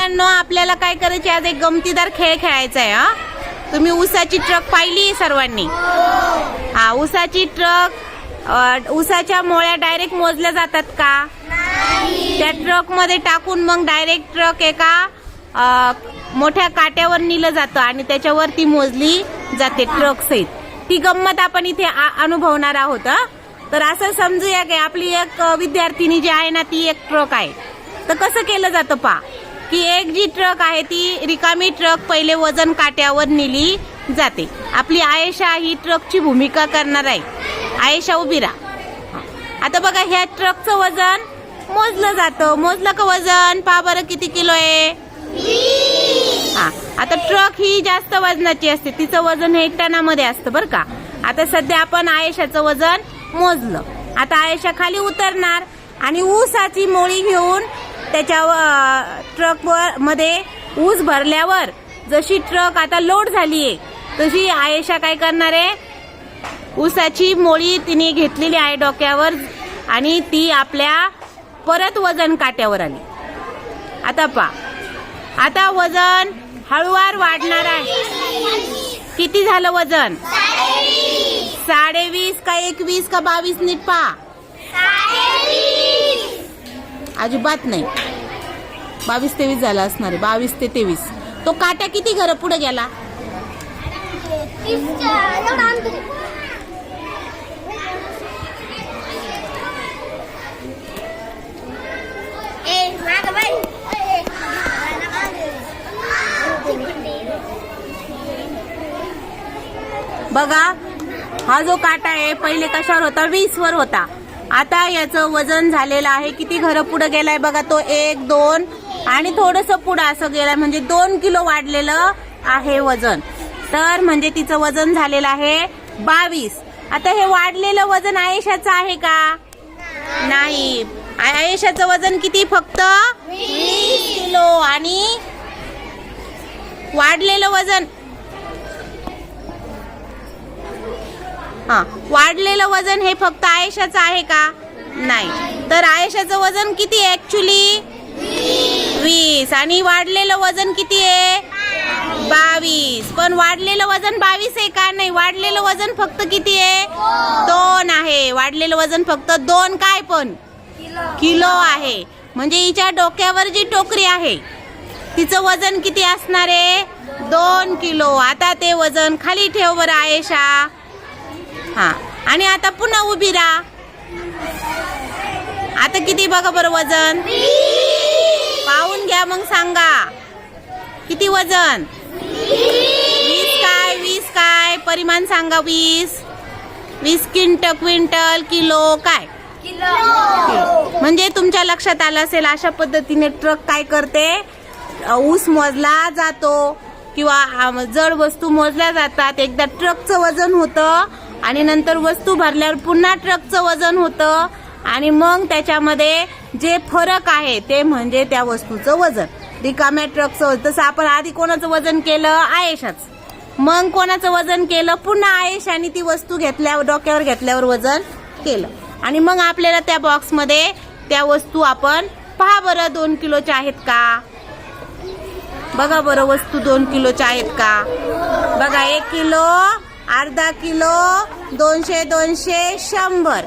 मुलांना आपल्याला काय करायचे आज एक गमतीदार खेळ खेळायचा आहे हा. तुम्ही ऊसाची ट्रक पाहिली सर्वांनी? हा ऊसाची ट्रक अ, ऊसाच्या मोळ्या डायरेक्ट मोजल्या जातात का? त्या ट्रकमध्ये टाकून मग डायरेक्ट ट्रक एका मोठ्या काट्यावर नेलं जातं आणि त्याच्यावर ती मोजली जाते ट्रक सहित. ती गंमत आपण इथे अनुभवणार आहोत. तर असं समजूया की आपली एक विद्यार्थिनी जी आहे ना ती एक ट्रक आहे. तर कसं केलं जातं पा की एक जी ट्रक आहे ती रिकामी ट्रक पहिले वजन काट्यावर नेली जाते. आपली आयशा ही ट्रकची भूमिका करणार आहे. आयशा उभी राहा. आता बघा ह्या ट्रकचं वजन मोजलं जातं. मोजलं का वजन? पहा बरं किती किलो आहे. हा. आता ट्रक ही जास्त वजनाची असते. तिचं वजन हे टनामध्ये असतं बरं का. आता सध्या आपण आयशाचं वजन मोजलं. आता आयशा खाली उतरणार आणि ऊसाची मोळी घेऊन त्याच्या ट्रकमध्ये ऊस भरल्यावर जशी ट्रक आता लोड झालीये तशी आयशा काय करणार आहे? ऊसाची मोळी तिने घेतलेली आहे डोक्यावर आणि ती आपल्या परत वजन काट्यावर आली. आता पा आता वजन हळूवार वाढणार आहे. किती झालं वजन? साडेवीस का एकवीस का बावीस नीट पा अजिबात नाही. बावीस तेवीस झालं असणार आहे. बावीस ते तेवीस. तो काट्या किती घर पुढे गेला? बघा हा जो काटा आहे पहिले कशावर होता? वीस वर होता. आता याचं वजन झालेलं आहे. किती घर पुढे गेलाय बघा तो? एक दोन आणि थोडस पुढं असं गेलं म्हणजे दोन किलो वाढलेलं आहे वजन. तर म्हणजे तिचं वजन झालेलं आहे बावीस. आता हे वाढलेलं वजन आयशाचं आहे का? नाही. आयशाचं वजन किती? फक्त वीस किलो. आणि वाढलेलं वजन हा वाढलेलं वजन हे फक्त आयशाचं आहे का? नाही. तर आयशाचं वजन किती ऍक्च्युली बावीस आणि वाढलेलं वजन किती आहे? बावीस. पण वाढलेलं वजन बावीस आहे का नाही? वाढलेलं वजन फक्त किती आहे? दोन आहे. वाढलेलं वजन फक्त दोन काय पण? किलो आहे. म्हणजे हिच्या डोक्यावर जी टोकरी आहे तिचं वजन किती असणार आहे? दोन किलो. आता ते वजन खाली ठेव बरं आयशा. हा. आणि आता पुन्हा उभी राहा. आता किती बघा बरं वजन? पाहून मग सांगा. किती वजन? वीस काय वीस काय? परिमाण सांगा वीस. वीस क्विंट क्विंटल किलो काय? म्हणजे तुमच्या लक्षात आलं असेल अशा पद्धतीने ट्रक काय करते? ऊस मोजला जातो किंवा जड वस्तू मोजल्या जातात. एकदा ट्रकचं वजन होतं आणि नंतर वस्तू भरल्यावर पुन्हा ट्रकचं वजन होतं आणि मग त्याच्यामध्ये जे फरक आहे ते म्हणजे त्या वस्तूचं वजन. रिकाम्या ट्रकचं वजन. तसं आपण आधी कोणाचं वजन केलं? आयेशाच. मग कोणाचं वजन केलं? पुन्हा आयेशाने ती वस्तू घेतल्यावर डोक्यावर घेतल्यावर वजन केलं. आणि मग आपल्याला त्या बॉक्समध्ये त्या वस्तू आपण पहा बरं दोन किलोच्या आहेत का? बघा बरं वस्तू दोन किलोच्या आहेत का? बघा एक किलो अर्धा किलो दोनशे दोनशे शंभर.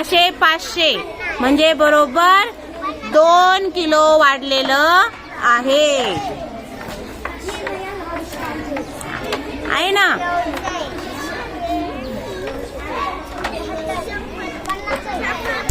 असे पाचशे. म्हणजे बरोबर दोन किलो वाढलेलं आहे. ना?